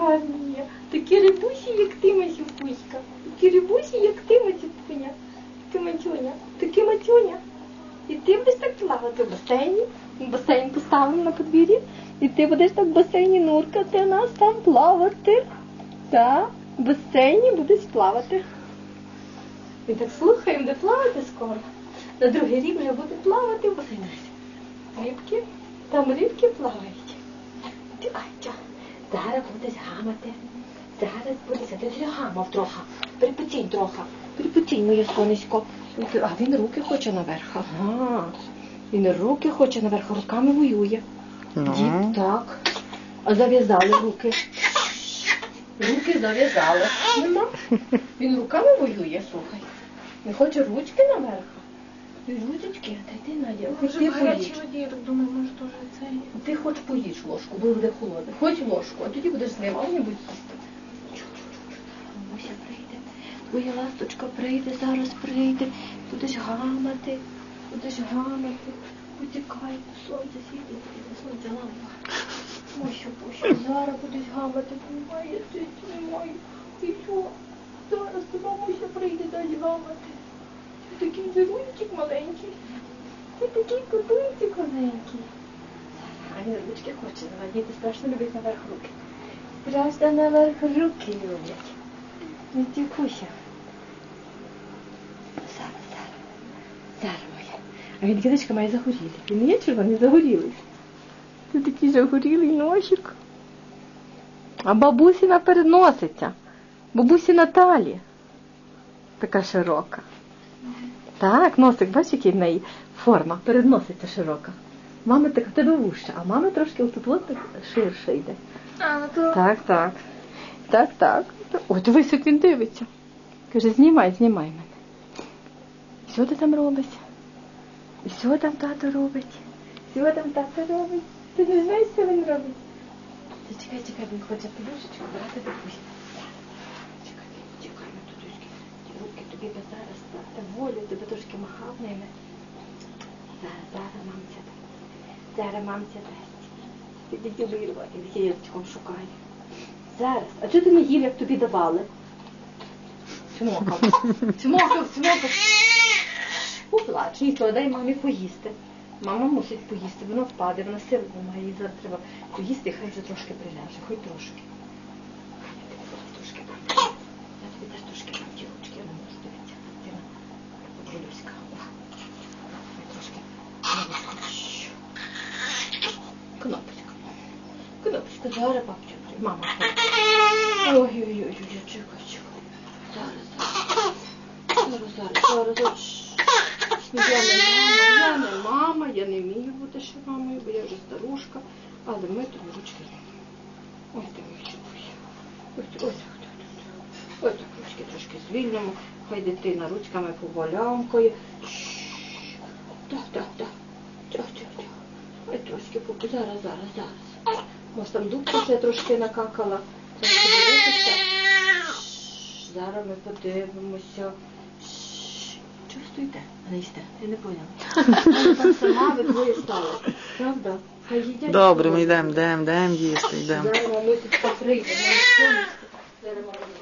гарні є. Такі рибусі, як ти, Масюпуська. Такі рибусі, як ти, Масюпуня. Такі матюня. Такі матюня. І ти будеш так плавати в басейні. Басейн поставимо на подвір'ї. І ти будеш так в басейні нуркати, нас там плавати. Так, в басейні будеш плавати. Він так слухає, буде плавати скоро. На другий рік вже буде плавати в басейні. Рибки, там рибки плавають. Ти, ай, тя. Зараз гамати. Зараз будеш, а ти вже гамав трохи. Припотінь трохи. Припотінь, моє сонечко. А він руки хоче наверх. Ага. Він руки хоче наверх, руками воює. Ну. Дід, так. А зав'язали руки. Руки зав'язали. Нема. Він руками воює, слухай. Не хоче ручки наверх. Ручечки, та йди, Надя, ти я так думаю, може теж хоч поїж ложку, бо буде холодно. Хоч ложку, а тоді будеш з ним, а вони будуть їсти. Муся прийде. Твоя ласточка прийде, зараз прийде. Будеш гамати, будеш гамати. Утікай, сонце світить, сонце лампа. Муся, Муся, зараз будеш гамати. Немає, тут немає. І що? Зараз тебе Муся прийде, дай гамати. Ти такий зирунчик маленький. Ти такий кутунчик маленький. Ані ручки хоче, але діти страшно люблять наверх руки. Страшно наверх руки люблять. Не тікуся. Зараз, зараз. Зараз моя. А він кидочка має загорілий. Він не є червоний, загорілий. Ти такий загорілий носик. А бабусіна переноситься. Бабусіна талія. Така широка. Так, носик, бачиш, який в неї форма, передноситься широка. Мами так в тебе вуща, а мами трошки отут от так ширше йде. А, ну то Так, так. Так, так. Ой, дивись, як він дивиться. Каже, знімай, знімай мене. Що ти там робиш? І що там тато робить? Що там тато робить? Ти не знаєш, що він робить? Ти чекай, чекай, він хоче подушечку брати пусть. Чекай, чекай, ми тут трошки руки тобі би зараз волю, тебе трошки махав ними. Зараз, зараз мамця. Зараз мамця дасть. Ти діді вирвати, гірчиком шукає. Зараз. А чого ти не їв, як тобі давали? Чмокав. Чмокав, чмокав. Уплач, нічого, дай мамі поїсти. Мама мусить поїсти, вона впаде, вона силу має, їй зараз треба поїсти, хай вже трошки приляже, хоч трошки. Я тобі зараз трошки дам. Я тобі теж трошки дам ті ручки, я не можу дивитися. Ти на Волюська. Я трошки. Шш. Кнопочка. Кнопочка, зараз бабцю. Мама. Ой-ой-ой, чекай, чекай. Зараз, зараз. Зараз, зараз. Я не мама, я не мама, я не вмію бути ще мамою, бо я вже старушка, але ми тобі ручки. Ось ти мій ось, ось. Ось так ручки трошки звільнимо. Хай дитина ручками повалямкає. Так, так, трошки поки. Зараз, зараз, зараз. Може там дубка ще трошки накакала. Зараз ми подивимося. Чого стоїте? Не їсте? Я не поняла. Там сама ви двоє стали. Правда? Хай їдять. Добре, ми йдемо, йдемо, йдемо їсти, йдемо. Зараз прийде. на сонечко. Зараз мама